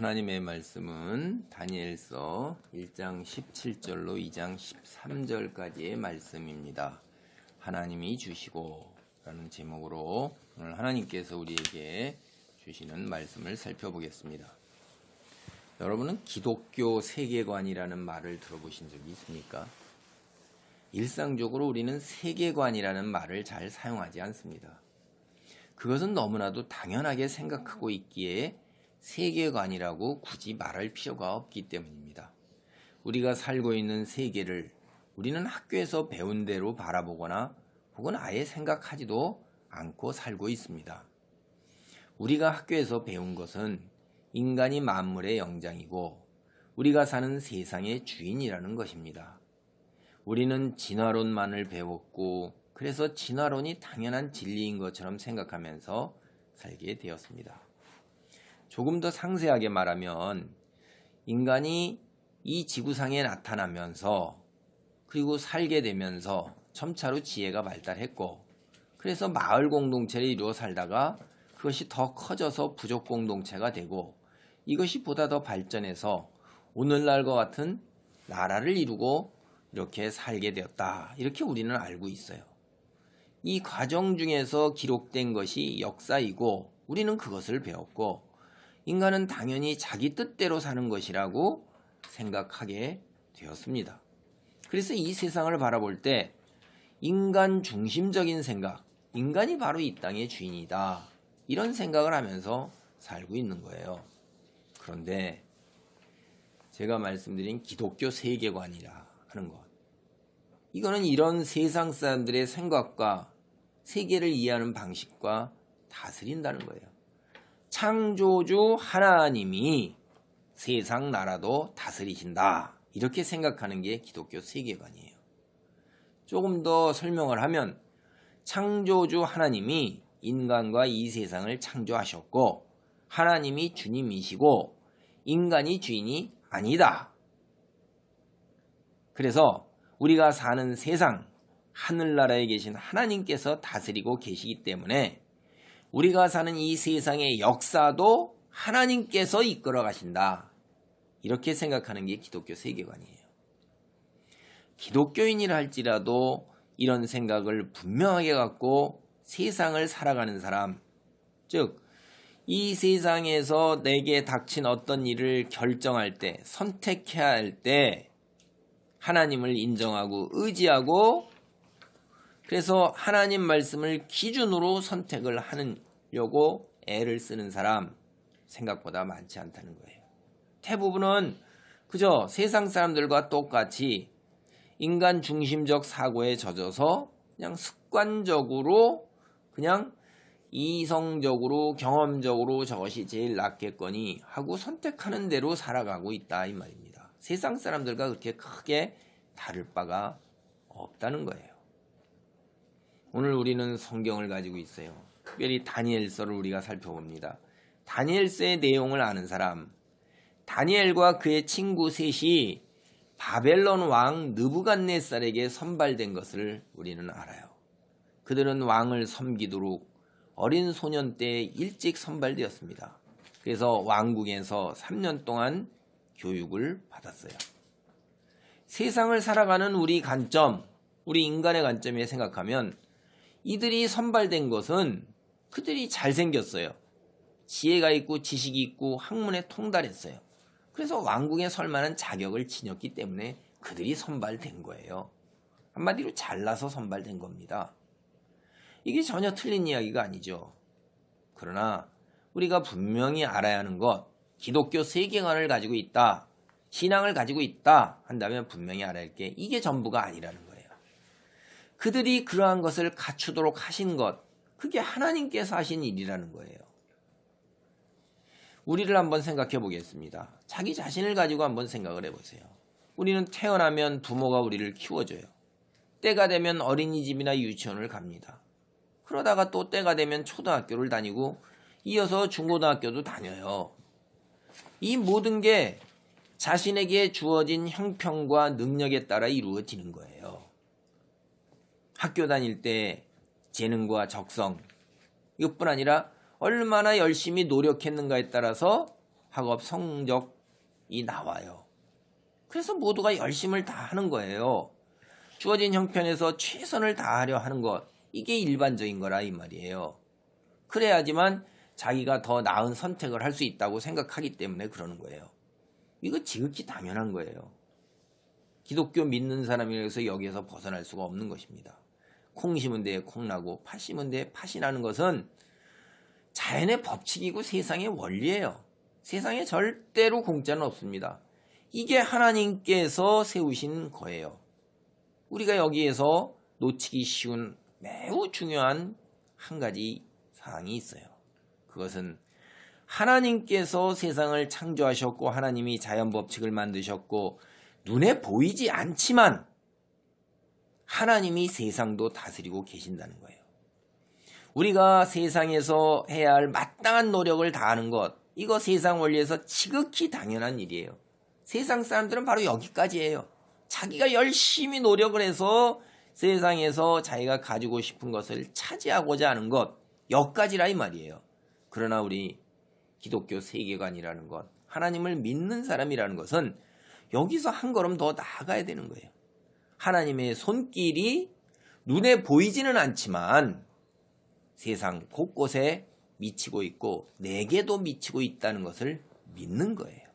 하나님의 말씀은 다니엘서 1장 17절로 2장 13절까지의 말씀입니다. 하나님이 주시고 라는 제목으로 오늘 하나님께서 우리에게 주시는 말씀을 살펴보겠습니다. 여러분은 기독교 세계관이라는 말을 들어보신 적이 있습니까? 일상적으로 우리는 세계관이라는 말을 잘 사용하지 않습니다. 그것은 너무나도 당연하게 생각하고 있기에 세계관이라고 굳이 말할 필요가 없기 때문입니다. 우리가 살고 있는 세계를 우리는 학교에서 배운 대로 바라보거나 혹은 아예 생각하지도 않고 살고 있습니다. 우리가 학교에서 배운 것은 인간이 만물의 영장이고 우리가 사는 세상의 주인이라는 것입니다. 우리는 진화론만을 배웠고 그래서 진화론이 당연한 진리인 것처럼 생각하면서 살게 되었습니다. 조금 더 상세하게 말하면 인간이 이 지구상에 나타나면서 그리고 살게 되면서 점차로 지혜가 발달했고 그래서 마을 공동체를 이루어 살다가 그것이 더 커져서 부족 공동체가 되고 이것이 보다 더 발전해서 오늘날과 같은 나라를 이루고 이렇게 살게 되었다. 이렇게 우리는 알고 있어요. 이 과정 중에서 기록된 것이 역사이고 우리는 그것을 배웠고 인간은 당연히 자기 뜻대로 사는 것이라고 생각하게 되었습니다. 그래서 이 세상을 바라볼 때 인간 중심적인 생각, 인간이 바로 이 땅의 주인이다. 이런 생각을 하면서 살고 있는 거예요. 그런데 제가 말씀드린 기독교 세계관이라 하는 것. 이거는 이런 세상 사람들의 생각과 세계를 이해하는 방식과 다스린다는 거예요. 창조주 하나님이 세상 나라도 다스리신다. 이렇게 생각하는 게 기독교 세계관이에요. 조금 더 설명을 하면 창조주 하나님이 인간과 이 세상을 창조하셨고 하나님이 주님이시고 인간이 주인이 아니다. 그래서 우리가 사는 세상 하늘나라에 계신 하나님께서 다스리고 계시기 때문에 우리가 사는 이 세상의 역사도 하나님께서 이끌어 가신다. 이렇게 생각하는 게 기독교 세계관이에요. 기독교인이라 할지라도 이런 생각을 분명하게 갖고 세상을 살아가는 사람, 즉, 이 세상에서 내게 닥친 어떤 일을 결정할 때, 선택해야 할 때, 하나님을 인정하고 의지하고 그래서 하나님 말씀을 기준으로 선택을 하려고 애를 쓰는 사람 생각보다 많지 않다는 거예요. 대부분은 그저 세상 사람들과 똑같이 인간 중심적 사고에 젖어서 그냥 습관적으로 그냥 이성적으로 경험적으로 저것이 제일 낫겠거니 하고 선택하는 대로 살아가고 있다 이 말입니다. 세상 사람들과 그렇게 크게 다를 바가 없다는 거예요. 오늘 우리는 성경을 가지고 있어요. 특별히 다니엘서를 우리가 살펴봅니다. 다니엘서의 내용을 아는 사람, 다니엘과 그의 친구 셋이 바벨론 왕 느부갓네살에게 선발된 것을 우리는 알아요. 그들은 왕을 섬기도록 어린 소년 때 일찍 선발되었습니다. 그래서 왕궁에서 3년 동안 교육을 받았어요. 세상을 살아가는 우리 관점, 우리 인간의 관점에 생각하면 이들이 선발된 것은 그들이 잘생겼어요. 지혜가 있고 지식이 있고 학문에 통달했어요. 그래서 왕궁에 설 만한 자격을 지녔기 때문에 그들이 선발된 거예요. 한마디로 잘나서 선발된 겁니다. 이게 전혀 틀린 이야기가 아니죠. 그러나 우리가 분명히 알아야 하는 것, 기독교 세계관을 가지고 있다, 신앙을 가지고 있다 한다면 분명히 알아야 할 게 이게 전부가 아니라는 거예요. 그들이 그러한 것을 갖추도록 하신 것, 그게 하나님께서 하신 일이라는 거예요. 우리를 한번 생각해 보겠습니다. 자기 자신을 가지고 한번 생각을 해보세요. 우리는 태어나면 부모가 우리를 키워줘요. 때가 되면 어린이집이나 유치원을 갑니다. 그러다가 또 때가 되면 초등학교를 다니고 이어서 중고등학교도 다녀요. 이 모든 게 자신에게 주어진 형평과 능력에 따라 이루어지는 거예요. 학교 다닐 때 재능과 적성 이것뿐 아니라 얼마나 열심히 노력했는가에 따라서 학업 성적이 나와요. 그래서 모두가 열심을 다하는 거예요. 주어진 형편에서 최선을 다하려 하는 것 이게 일반적인 거라 이 말이에요. 그래야지만 자기가 더 나은 선택을 할 수 있다고 생각하기 때문에 그러는 거예요. 이거 지극히 당연한 거예요. 기독교 믿는 사람이라서 여기에서 벗어날 수가 없는 것입니다. 콩 심은 데에 콩 나고 팥 심은 데에 팥이 나는 것은 자연의 법칙이고 세상의 원리예요. 세상에 절대로 공짜는 없습니다. 이게 하나님께서 세우신 거예요. 우리가 여기에서 놓치기 쉬운 매우 중요한 한 가지 사항이 있어요. 그것은 하나님께서 세상을 창조하셨고 하나님이 자연 법칙을 만드셨고 눈에 보이지 않지만 하나님이 세상도 다스리고 계신다는 거예요. 우리가 세상에서 해야 할 마땅한 노력을 다하는 것, 이거 세상 원리에서 지극히 당연한 일이에요. 세상 사람들은 바로 여기까지예요. 자기가 열심히 노력을 해서 세상에서 자기가 가지고 싶은 것을 차지하고자 하는 것, 여기까지라 이 말이에요. 그러나 우리 기독교 세계관이라는 것, 하나님을 믿는 사람이라는 것은 여기서 한 걸음 더 나아가야 되는 거예요. 하나님의 손길이 눈에 보이지는 않지만 세상 곳곳에 미치고 있고 내게도 미치고 있다는 것을 믿는 거예요.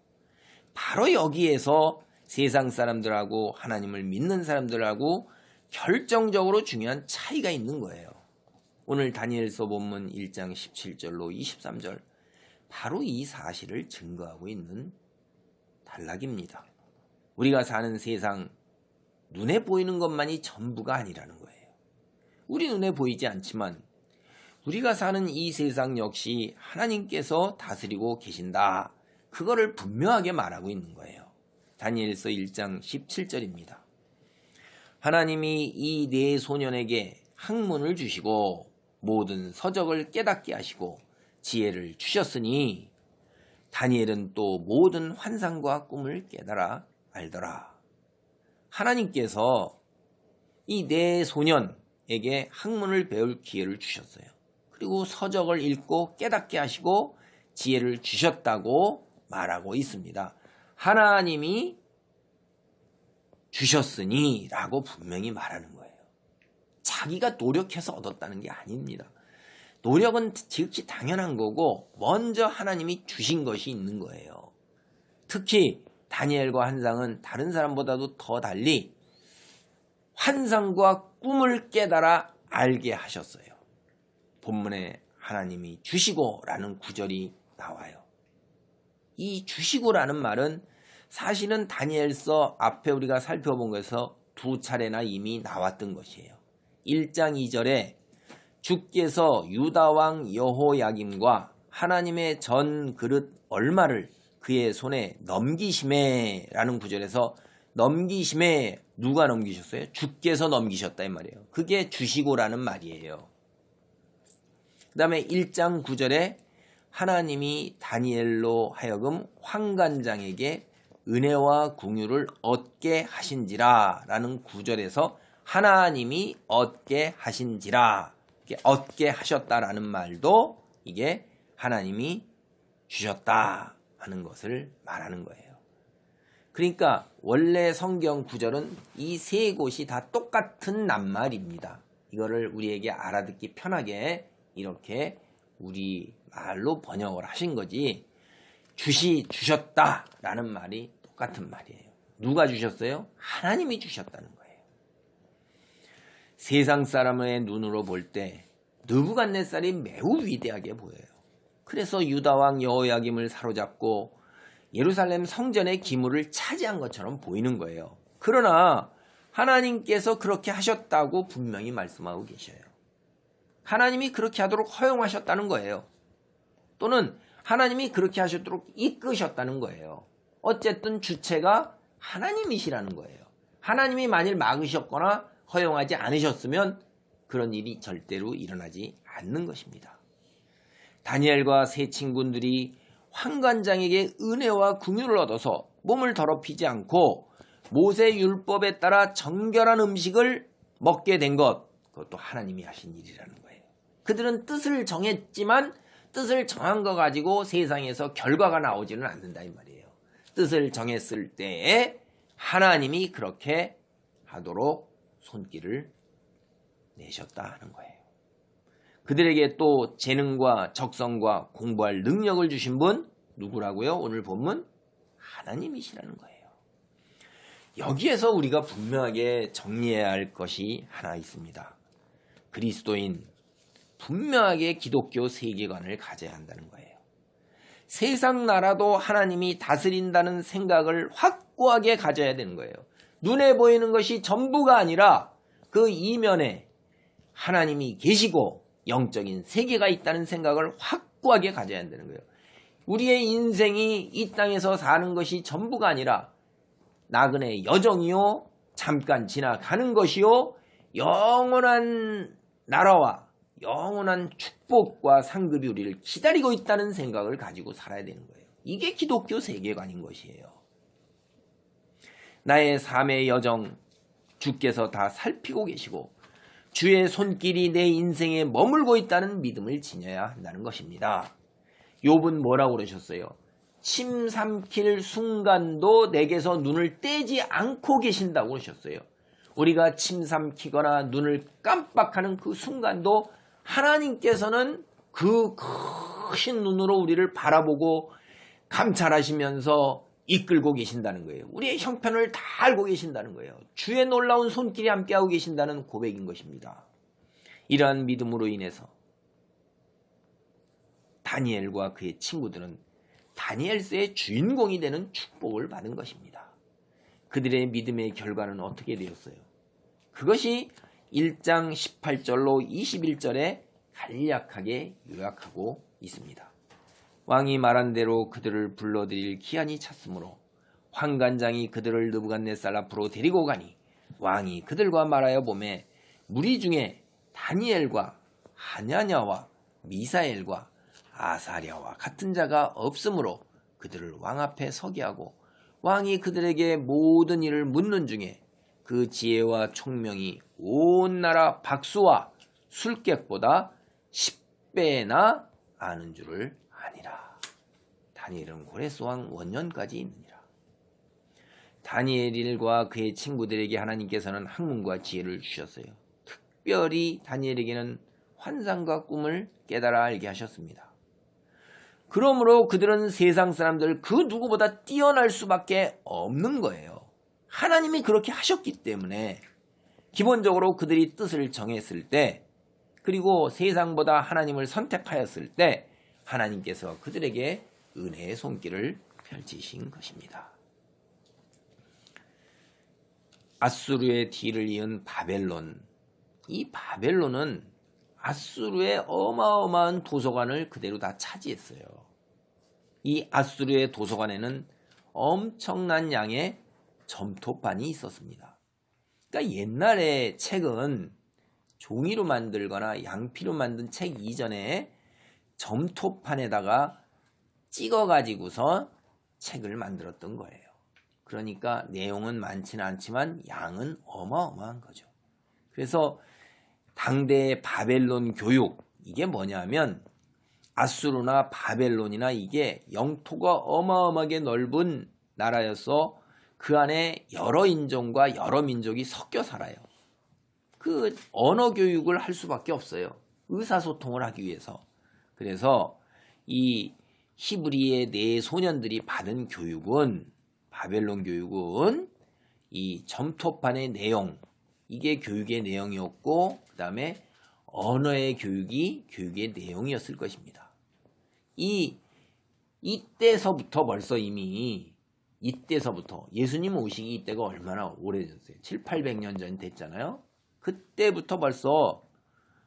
바로 여기에서 세상 사람들하고 하나님을 믿는 사람들하고 결정적으로 중요한 차이가 있는 거예요. 오늘 다니엘서 본문 1장 17절로 23절 바로 이 사실을 증거하고 있는 단락입니다. 우리가 사는 세상 눈에 보이는 것만이 전부가 아니라는 거예요. 우리 눈에 보이지 않지만 우리가 사는 이 세상 역시 하나님께서 다스리고 계신다. 그거를 분명하게 말하고 있는 거예요. 다니엘서 1장 17절입니다. 하나님이 이 네 소년에게 학문을 주시고 모든 서적을 깨닫게 하시고 지혜를 주셨으니 다니엘은 또 모든 환상과 꿈을 깨달아 알더라. 하나님께서 이 네 소년에게 학문을 배울 기회를 주셨어요. 그리고 서적을 읽고 깨닫게 하시고 지혜를 주셨다고 말하고 있습니다. 하나님이 주셨으니 라고 분명히 말하는 거예요. 자기가 노력해서 얻었다는 게 아닙니다. 노력은 지극히 당연한 거고 먼저 하나님이 주신 것이 있는 거예요. 특히 다니엘과 한상은 다른 사람보다도 더 달리 환상과 꿈을 깨달아 알게 하셨어요. 본문에 하나님이 주시고라는 구절이 나와요. 이 주시고라는 말은 사실은 다니엘서 앞에 우리가 살펴본 것에서 두 차례나 이미 나왔던 것이에요. 1장 2절에 주께서 유다왕 여호야김과 하나님의 전 그릇 얼마를 그의 손에 넘기심에 라는 구절에서 넘기심에 누가 넘기셨어요? 주께서 넘기셨다 이 말이에요. 그게 주시고라는 말이에요. 그 다음에 1장 9절에 하나님이 다니엘로 하여금 황관장에게 은혜와 궁유를 얻게 하신지라 라는 구절에서 하나님이 얻게 하신지라 얻게 하셨다라는 말도 이게 하나님이 주셨다 하는 것을 말하는 거예요. 그러니까 원래 성경 구절은 이 세 곳이 다 똑같은 낱말입니다. 이거를 우리에게 알아듣기 편하게 이렇게 우리 말로 번역을 하신 거지 주시 주셨다라는 말이 똑같은 말이에요. 누가 주셨어요? 하나님이 주셨다는 거예요. 세상 사람의 눈으로 볼 때 느부갓네살이 매우 위대하게 보여요. 그래서 유다 왕 여호야김을 사로잡고 예루살렘 성전의 기물을 차지한 것처럼 보이는 거예요. 그러나 하나님께서 그렇게 하셨다고 분명히 말씀하고 계셔요. 하나님이 그렇게 하도록 허용하셨다는 거예요. 또는 하나님이 그렇게 하셨도록 이끄셨다는 거예요. 어쨌든 주체가 하나님이시라는 거예요. 하나님이 만일 막으셨거나 허용하지 않으셨으면 그런 일이 절대로 일어나지 않는 것입니다. 다니엘과 세 친구들이 황관장에게 은혜와 궁유를 얻어서 몸을 더럽히지 않고 모세 율법에 따라 정결한 음식을 먹게 된 것, 그것도 하나님이 하신 일이라는 거예요. 그들은 뜻을 정했지만 뜻을 정한 거 가지고 세상에서 결과가 나오지는 않는다 이 말이에요. 뜻을 정했을 때에 하나님이 그렇게 하도록 손길을 내셨다 하는 거예요. 그들에게 또 재능과 적성과 공부할 능력을 주신 분 누구라고요? 오늘 본문 하나님이시라는 거예요. 여기에서 우리가 분명하게 정리해야 할 것이 하나 있습니다. 그리스도인 분명하게 기독교 세계관을 가져야 한다는 거예요. 세상 나라도 하나님이 다스린다는 생각을 확고하게 가져야 되는 거예요. 눈에 보이는 것이 전부가 아니라 그 이면에 하나님이 계시고 영적인 세계가 있다는 생각을 확고하게 가져야 한다는 거예요. 우리의 인생이 이 땅에서 사는 것이 전부가 아니라 나그네 여정이요 잠깐 지나가는 것이요 영원한 나라와 영원한 축복과 상급이 우리를 기다리고 있다는 생각을 가지고 살아야 되는 거예요. 이게 기독교 세계관인 것이에요. 나의 삶의 여정 주께서 다 살피고 계시고 주의 손길이 내 인생에 머물고 있다는 믿음을 지녀야 한다는 것입니다. 욥은 뭐라고 그러셨어요? 침 삼킬 순간도 내게서 눈을 떼지 않고 계신다고 그러셨어요. 우리가 침 삼키거나 눈을 깜빡하는 그 순간도 하나님께서는 그 크신 눈으로 우리를 바라보고 감찰하시면서 이끌고 계신다는 거예요. 우리의 형편을 다 알고 계신다는 거예요. 주의 놀라운 손길이 함께하고 계신다는 고백인 것입니다. 이러한 믿음으로 인해서 다니엘과 그의 친구들은 다니엘서의 주인공이 되는 축복을 받은 것입니다. 그들의 믿음의 결과는 어떻게 되었어요? 그것이 1장 18절로 21절에 간략하게 요약하고 있습니다. 왕이 말한 대로 그들을 불러들일 기한이 찼으므로 환관장이 그들을 느부갓네살 앞으로 데리고 가니 왕이 그들과 말하여 보매 무리 중에 다니엘과 하냐냐와 미사엘과 아사랴와 같은 자가 없으므로 그들을 왕 앞에 서게 하고 왕이 그들에게 모든 일을 묻는 중에 그 지혜와 총명이 온 나라 박수와 술객보다 10배나 아는 줄을. 다니엘은 고레스왕 원년까지 있느니라. 다니엘과 그의 친구들에게 하나님께서는 학문과 지혜를 주셨어요. 특별히 다니엘에게는 환상과 꿈을 깨달아 알게 하셨습니다. 그러므로 그들은 세상 사람들 그 누구보다 뛰어날 수밖에 없는 거예요. 하나님이 그렇게 하셨기 때문에 기본적으로 그들이 뜻을 정했을 때 그리고 세상보다 하나님을 선택하였을 때 하나님께서 그들에게 은혜의 손길을 펼치신 것입니다. 아수르의 뒤를 이은 바벨론. 이 바벨론은 아수르의 어마어마한 도서관을 그대로 다 차지했어요. 이 아수르의 도서관에는 엄청난 양의 점토판이 있었습니다. 그러니까 옛날에 책은 종이로 만들거나 양피로 만든 책 이전에 점토판에다가 찍어가지고서 책을 만들었던 거예요. 그러니까 내용은 많지는 않지만 양은 어마어마한 거죠. 그래서 당대의 바벨론 교육, 이게 뭐냐면 아수르나 바벨론이나 이게 영토가 어마어마하게 넓은 나라여서 그 안에 여러 인종과 여러 민족이 섞여 살아요. 그 언어 교육을 할 수밖에 없어요. 의사소통을 하기 위해서. 그래서 이 히브리의 네 소년들이 받은 교육은 바벨론 교육은 이 점토판의 내용 이게 교육의 내용이었고 그 다음에 언어의 교육이 교육의 내용이었을 것입니다. 이 이때서부터 벌써 이미 이때서부터 예수님 오시기 이때가 얼마나 오래됐어요. 7, 800년 전 됐잖아요. 그때부터 벌써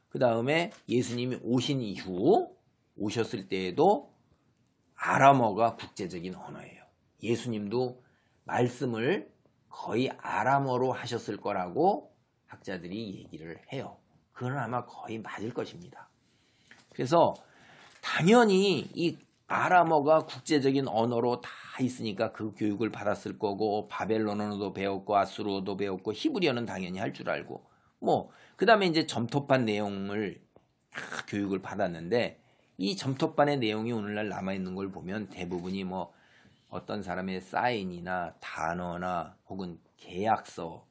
그 다음에 예수님이 오신 이후 오셨을 때에도 아람어가 국제적인 언어예요. 예수님도 말씀을 거의 아람어로 하셨을 거라고 학자들이 얘기를 해요. 그건 아마 거의 맞을 것입니다. 그래서 당연히 이 아람어가 국제적인 언어로 다 있으니까 그 교육을 받았을 거고 바벨론어도 배웠고 아수르어도 배웠고 히브리어는 당연히 할 줄 알고 뭐 그다음에 이제 점토판 내용을 다 교육을 받았는데 이 점토반의 내용이 오늘날 남아있는 걸 보면 대부분이 뭐 어떤 사람의 사인이나 단어나 혹은 계약서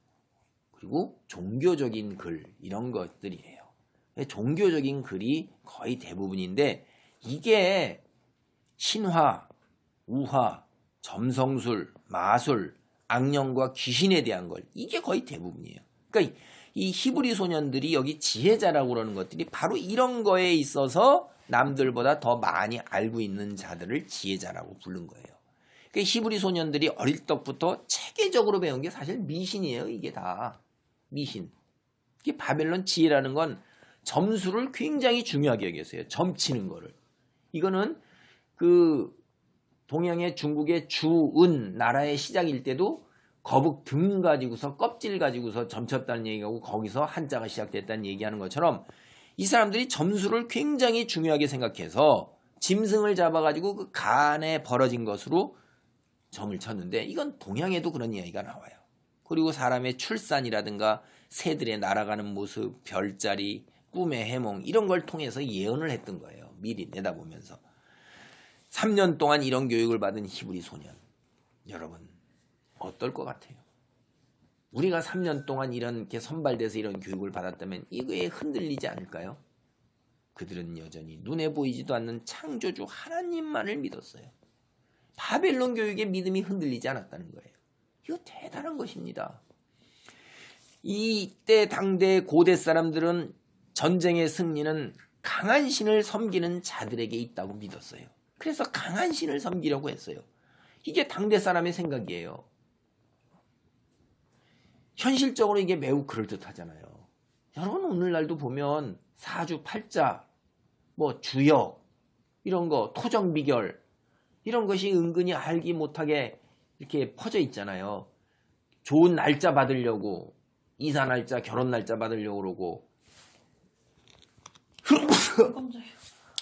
그리고 종교적인 글 이런 것들이에요. 종교적인 글이 거의 대부분인데 이게 신화, 우화, 점성술, 마술, 악령과 귀신에 대한 걸 이게 거의 대부분이에요. 그러니까 이 히브리 소년들이 여기 지혜자라고 그러는 것들이 바로 이런 거에 있어서 남들보다 더 많이 알고 있는 자들을 지혜자라고 부른 거예요. 그러니까 히브리 소년들이 어릴 적부터 체계적으로 배운 게 사실 미신이에요. 이게 다 미신. 이게 바벨론 지혜라는 건 점수를 굉장히 중요하게 여겼어요. 점치는 거를. 이거는 그 동양의 중국의 주은 나라의 시작일 때도 거북 등 가지고서 껍질 가지고서 점쳤다는 얘기하고 거기서 한자가 시작됐다는 얘기하는 것처럼 이 사람들이 점수를 굉장히 중요하게 생각해서 짐승을 잡아가지고 그 간에 벌어진 것으로 점을 쳤는데 이건 동양에도 그런 이야기가 나와요. 그리고 사람의 출산이라든가 새들의 날아가는 모습, 별자리, 꿈의 해몽 이런 걸 통해서 예언을 했던 거예요. 미리 내다보면서. 3년 동안 이런 교육을 받은 히브리 소년. 여러분, 어떨 것 같아요? 우리가 3년 동안 이렇게 선발돼서 이런 교육을 받았다면 이거에 흔들리지 않을까요? 그들은 여전히 눈에 보이지도 않는 창조주 하나님만을 믿었어요. 바벨론 교육의 믿음이 흔들리지 않았다는 거예요. 이거 대단한 것입니다. 이때 당대 고대 사람들은 전쟁의 승리는 강한 신을 섬기는 자들에게 있다고 믿었어요. 그래서 강한 신을 섬기려고 했어요. 이게 당대 사람의 생각이에요. 현실적으로 이게 매우 그럴듯하잖아요. 여러분 오늘날도 보면 사주 팔자, 뭐 주역 이런 거 토정 비결 이런 것이 은근히 알기 못하게 이렇게 퍼져 있잖아요. 좋은 날짜 받으려고 이사 날짜, 결혼 날짜 받으려고 그러고.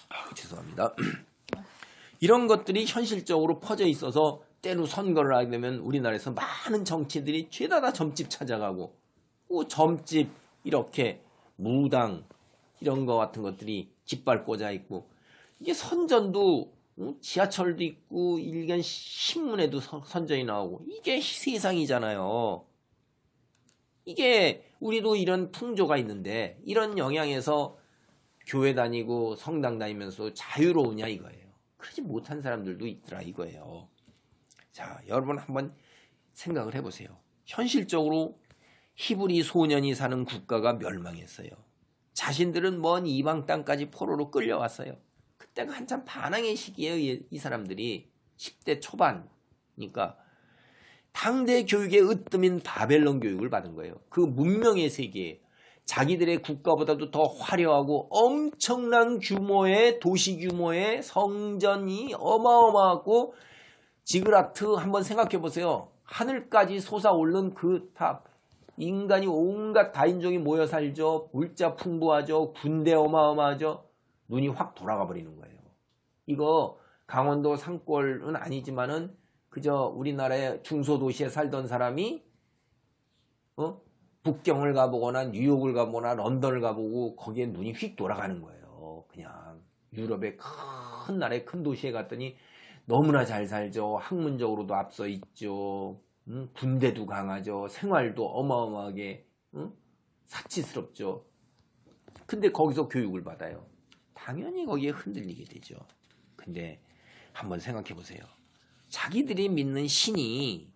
아, 죄송합니다. 이런 것들이 현실적으로 퍼져 있어서 때로 선거를 하게 되면 우리나라에서 많은 정치들이 죄다 다 점집 찾아가고 뭐 점집 이렇게 무당 이런 거 같은 것들이 깃발 꽂아 있고 이게 선전도 어, 지하철도 있고 일간 신문에도 선- 선전이 나오고 이게 세상이잖아요. 이게 우리도 이런 풍조가 있는데 이런 영향에서 교회 다니고 성당 다니면서 자유로우냐 이거예요. 그러지 못한 사람들도 있더라 이거예요. 자, 여러분 한번 생각을 해보세요. 현실적으로 히브리 소년이 사는 국가가 멸망했어요. 자신들은 먼 이방 땅까지 포로로 끌려왔어요. 그때가 한참 반항의 시기예요. 이- 이 사람들이 10대 초반이니까 당대 교육의 으뜸인 바벨론 교육을 받은 거예요. 그 문명의 세계에 자기들의 국가보다도 더 화려하고 엄청난 규모의 도시 규모의 성전이 어마어마하고 지그라트 한번 생각해 보세요. 하늘까지 솟아오른 그 탑. 인간이 온갖 다인종이 모여 살죠. 물자 풍부하죠. 군대 어마어마하죠. 눈이 확 돌아가 버리는 거예요. 이거 강원도 산골은 아니지만은 그저 우리나라의 중소도시에 살던 사람이 어? 북경을 가보거나 뉴욕을 가보거나 런던을 가보고 거기에 눈이 휙 돌아가는 거예요. 그냥 유럽의 큰 나라의 큰 도시에 갔더니 너무나 잘 살죠. 학문적으로도 앞서 있죠. 음, 군대도 강하죠. 생활도 어마어마하게 음, 사치스럽죠. 근데 거기서 교육을 받아요. 당연히 거기에 흔들리게 되죠. 근데 한번 생각해 보세요. 자기들이 믿는 신이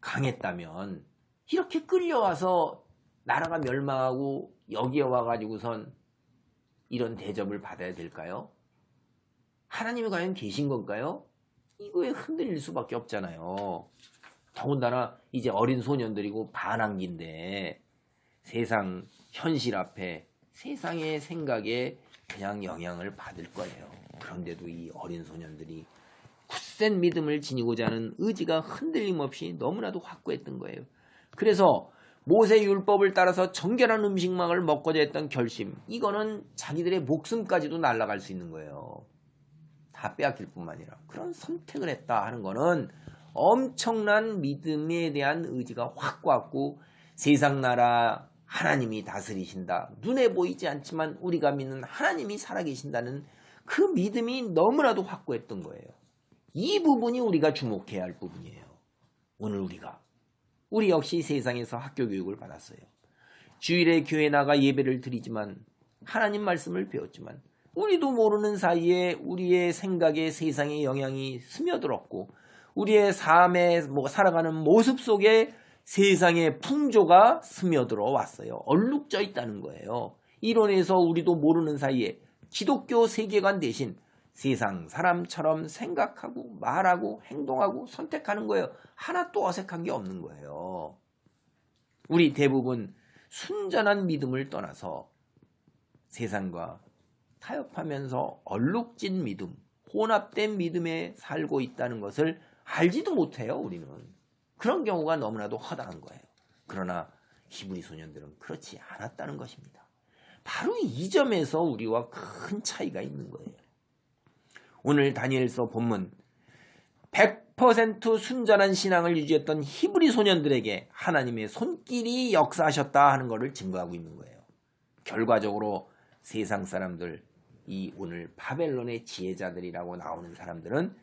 강했다면 이렇게 끌려와서 나라가 멸망하고 여기에 와가지고선 이런 대접을 받아야 될까요? 하나님이 과연 계신 건가요? 이거에 흔들릴 수밖에 없잖아요. 더군다나 이제 어린 소년들이고 반항기인데 세상 현실 앞에 세상의 생각에 그냥 영향을 받을 거예요. 그런데도 이 어린 소년들이 굳센 믿음을 지니고자 하는 의지가 흔들림 없이 너무나도 확고했던 거예요. 그래서 모세 율법을 따라서 정결한 음식만을 먹고자 했던 결심 이거는 자기들의 목숨까지도 날아갈 수 있는 거예요. 다 빼앗길 뿐만 아니라 그런 선택을 했다 하는 거는 엄청난 믿음에 대한 의지가 확고하고 세상 나라 하나님이 다스리신다. 눈에 보이지 않지만 우리가 믿는 하나님이 살아계신다는 그 믿음이 너무나도 확고했던 거예요. 이 부분이 우리가 주목해야 할 부분이에요. 오늘 우리가 우리 역시 세상에서 학교 교육을 받았어요. 주일에 교회 나가 예배를 드리지만 하나님 말씀을 배웠지만 우리도 모르는 사이에 우리의 생각에 세상의 영향이 스며들었고 우리의 삶에 뭐 살아가는 모습 속에 세상의 풍조가 스며들어 왔어요. 얼룩져 있다는 거예요. 이론에서 우리도 모르는 사이에 기독교 세계관 대신 세상 사람처럼 생각하고 말하고 행동하고 선택하는 거예요. 하나 또 어색한 게 없는 거예요. 우리 대부분 순전한 믿음을 떠나서 세상과 타협하면서 얼룩진 믿음, 혼합된 믿음에 살고 있다는 것을 알지도 못해요, 우리는. 그런 경우가 너무나도 허다한 거예요. 그러나 히브리 소년들은 그렇지 않았다는 것입니다. 바로 이 점에서 우리와 큰 차이가 있는 거예요. 오늘 다니엘서 본문 100% 순전한 신앙을 유지했던 히브리 소년들에게 하나님의 손길이 역사하셨다 하는 것을 증거하고 있는 거예요. 결과적으로 세상 사람들, 이 오늘 바벨론의 지혜자들이라고 나오는 사람들은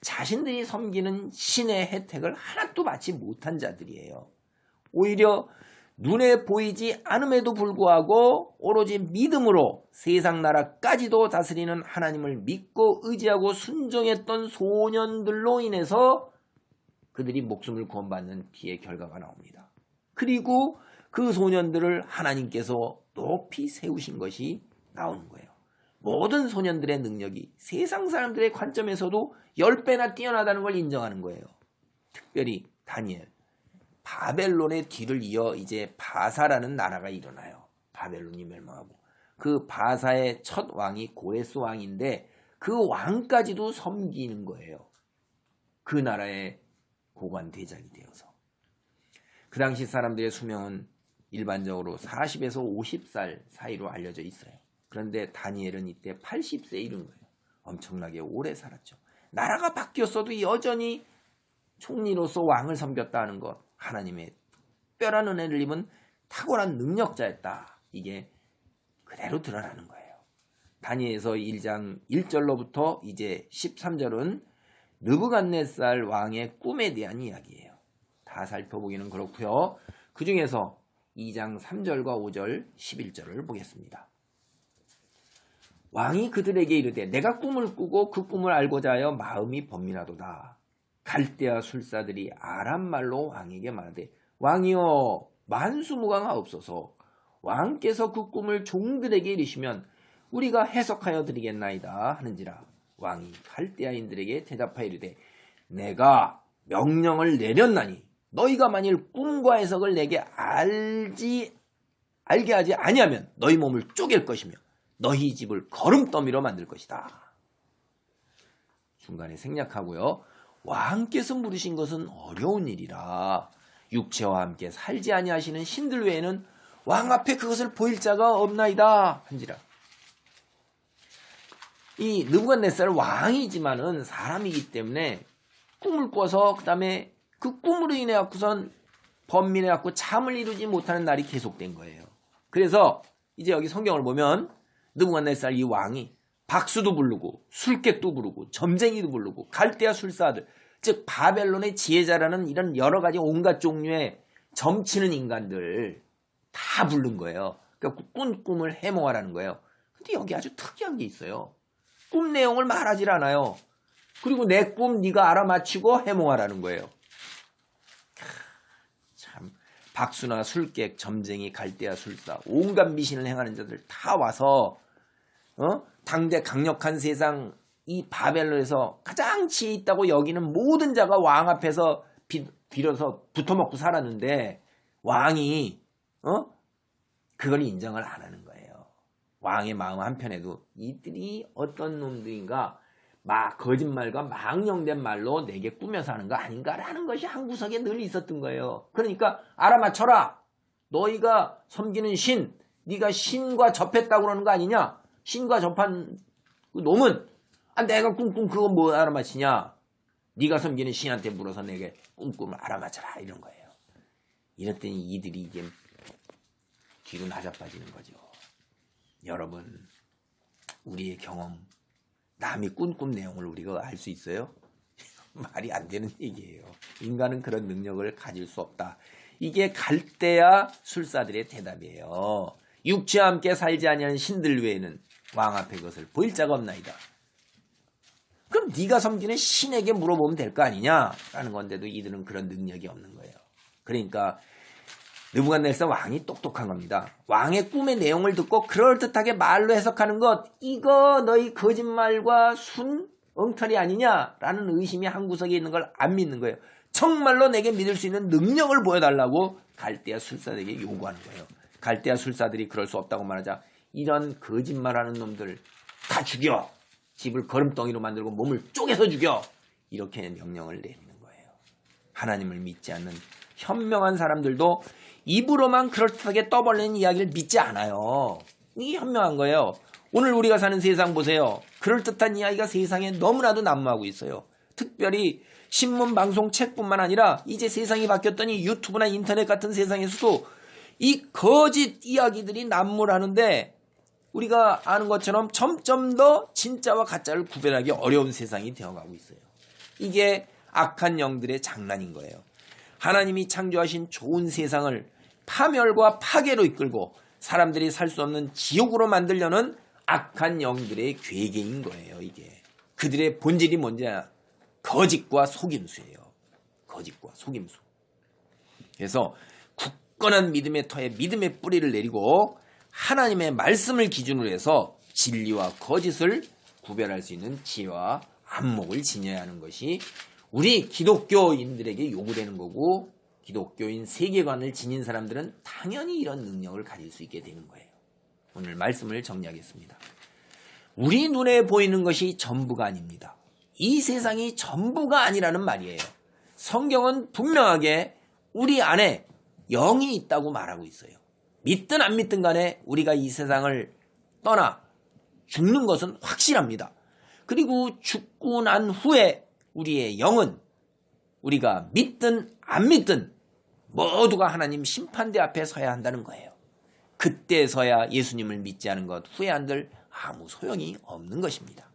자신들이 섬기는 신의 혜택을 하나도 받지 못한 자들이에요. 오히려 눈에 보이지 않음에도 불구하고 오로지 믿음으로 세상 나라까지도 다스리는 하나님을 믿고 의지하고 순종했던 소년들로 인해서 그들이 목숨을 구원받는 뒤의 결과가 나옵니다. 그리고 그 소년들을 하나님께서 높이 세우신 것이 나오는 거예요. 모든 소년들의 능력이 세상 사람들의 관점에서도 10배나 뛰어나다는 걸 인정하는 거예요. 특별히 다니엘. 바벨론의 뒤를 이어 이제 바사라는 나라가 일어나요. 바벨론이 멸망하고. 그 바사의 첫 왕이 고레스 왕인데 그 왕까지도 섬기는 거예요. 그 나라의 고관 대장이 되어서. 그 당시 사람들의 수명은 일반적으로 40에서 50살 사이로 알려져 있어요. 그런데 다니엘은 이때 80세에 이른 거예요. 엄청나게 오래 살았죠. 나라가 바뀌었어도 여전히 총리로서 왕을 섬겼다는 것. 하나님의 특별한 은혜를 입은 탁월한 능력자였다. 이게 그대로 드러나는 거예요. 다니엘서 1장 1절로부터 이제 13절은 느부갓네살 왕의 꿈에 대한 이야기예요. 다 살펴보기는 그렇고요. 그 중에서 2장 3절과 5절, 11절을 보겠습니다. 왕이 그들에게 이르되 내가 꿈을 꾸고 그 꿈을 알고자 하여 마음이 번민하도다. 갈대아 술사들이 아람 말로 왕에게 말하되 왕이여 만수무강하옵소서 왕께서 그 꿈을 종들에게 이르시면 우리가 해석하여 드리겠나이다 하는지라 왕이 갈대아인들에게 대답하여 이르되 내가 명령을 내렸나니 너희가 만일 꿈과 해석을 내게 알지 알게 하지 아니하면 너희 몸을 쪼갤 것이며 너희 집을 거름더미로 만들 것이다. 중간에 생략하고요. 왕께서 물으신 것은 어려운 일이라 육체와 함께 살지 아니하시는 신들 외에는 왕 앞에 그것을 보일 자가 없나이다 한지라. 이 느부갓네살 왕이지만은 사람이기 때문에 꿈을 꿔서 그다음에 그 꿈으로 인해 갖고선 번민해 갖고 잠을 이루지 못하는 날이 계속된 거예요. 그래서 이제 여기 성경을 보면 느부갓네살 이 왕이 박수도 부르고 술객도 부르고 점쟁이도 부르고 갈대아 술사들 즉 바벨론의 지혜자라는 이런 여러 가지 온갖 종류의 점치는 인간들 다 부른 거예요. 그러니까 꾼 꿈을 해몽하라는 거예요. 근데 여기 아주 특이한 게 있어요. 꿈 내용을 말하질 않아요. 그리고 내 꿈 네가 알아맞히고 해몽하라는 거예요. 참 박수나 술객, 점쟁이, 갈대아 술사, 온갖 미신을 행하는 자들 다 와서 어? 당대 강력한 세상 이 바벨론에서 가장 지혜 있다고 여기는 모든 자가 왕 앞에서 비, 빌어서 붙어먹고 살았는데 왕이 어? 그걸 인정을 안 하는 거예요. 왕의 마음 한편에도 이들이 어떤 놈들인가 막 거짓말과 망령된 말로 내게 꾸며서 하는 거 아닌가라는 것이 한 구석에 늘 있었던 거예요. 그러니까 알아맞혀라. 너희가 섬기는 신, 네가 신과 접했다고 그러는 거 아니냐? 신과 접한 그 놈은 아, 내가 꿈꾼 그거 뭐 알아맞히냐? 네가 섬기는 신한테 물어서 내게 꿈꿈을 알아맞혀라 이런 거예요. 이랬더니 이들이 이제 뒤로 낮아빠지는 거죠. 여러분, 우리의 경험, 남이 꿈꾼 내용을 우리가 알 수 있어요? 말이 안 되는 얘기예요. 인간은 그런 능력을 가질 수 없다. 이게 갈대아 술사들의 대답이에요. 육체와 함께 살지 아니하는 신들 외에는 왕 앞에 그것을 보일 자가 없나이다. 그럼 네가 섬기는 신에게 물어보면 될 거 아니냐라는 건데도 이들은 그런 능력이 없는 거예요. 그러니까 느부갓네살 왕이 똑똑한 겁니다. 왕의 꿈의 내용을 듣고 그럴듯하게 말로 해석하는 것 이거 너희 거짓말과 순 엉터리 아니냐라는 의심이 한 구석에 있는 걸 안 믿는 거예요. 정말로 내게 믿을 수 있는 능력을 보여달라고 갈대아 술사들에게 요구하는 거예요. 갈대아 술사들이 그럴 수 없다고 말하자 이런 거짓말하는 놈들 다 죽여 집을 거름덩이로 만들고 몸을 쪼개서 죽여 이렇게 명령을 내리는 거예요. 하나님을 믿지 않는 현명한 사람들도 입으로만 그럴듯하게 떠벌리는 이야기를 믿지 않아요. 이게 현명한 거예요. 오늘 우리가 사는 세상 보세요. 그럴듯한 이야기가 세상에 너무나도 난무하고 있어요. 특별히 신문, 방송, 책뿐만 아니라 이제 세상이 바뀌었더니 유튜브나 인터넷 같은 세상에서도 이 거짓 이야기들이 난무하는데 우리가 아는 것처럼 점점 더 진짜와 가짜를 구별하기 어려운 세상이 되어가고 있어요. 이게 악한 영들의 장난인 거예요. 하나님이 창조하신 좋은 세상을 파멸과 파괴로 이끌고 사람들이 살 수 없는 지옥으로 만들려는 악한 영들의 괴계인 거예요, 이게. 그들의 본질이 뭔지야? 거짓과 속임수예요. 거짓과 속임수. 그래서 굳건한 믿음의 터에 믿음의 뿌리를 내리고 하나님의 말씀을 기준으로 해서 진리와 거짓을 구별할 수 있는 지혜와 안목을 지녀야 하는 것이 우리 기독교인들에게 요구되는 거고 기독교인 세계관을 지닌 사람들은 당연히 이런 능력을 가질 수 있게 되는 거예요. 오늘 말씀을 정리하겠습니다. 우리 눈에 보이는 것이 전부가 아닙니다. 이 세상이 전부가 아니라는 말이에요. 성경은 분명하게 우리 안에 영이 있다고 말하고 있어요. 믿든 안 믿든 간에 우리가 이 세상을 떠나 죽는 것은 확실합니다. 그리고 죽고 난 후에 우리의 영은 우리가 믿든 안 믿든 모두가 하나님 심판대 앞에 서야 한다는 거예요. 그때서야 예수님을 믿지 않은 것 후회한들 아무 소용이 없는 것입니다.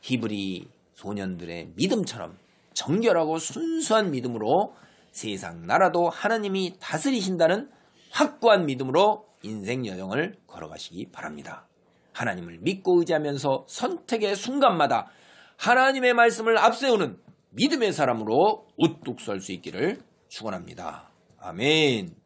히브리 소년들의 믿음처럼 정결하고 순수한 믿음으로 세상 나라도 하나님이 다스리신다는 확고한 믿음으로 인생 여정을 걸어가시기 바랍니다. 하나님을 믿고 의지하면서 선택의 순간마다 하나님의 말씀을 앞세우는 믿음의 사람으로 우뚝 설 수 있기를 축원합니다. 아멘.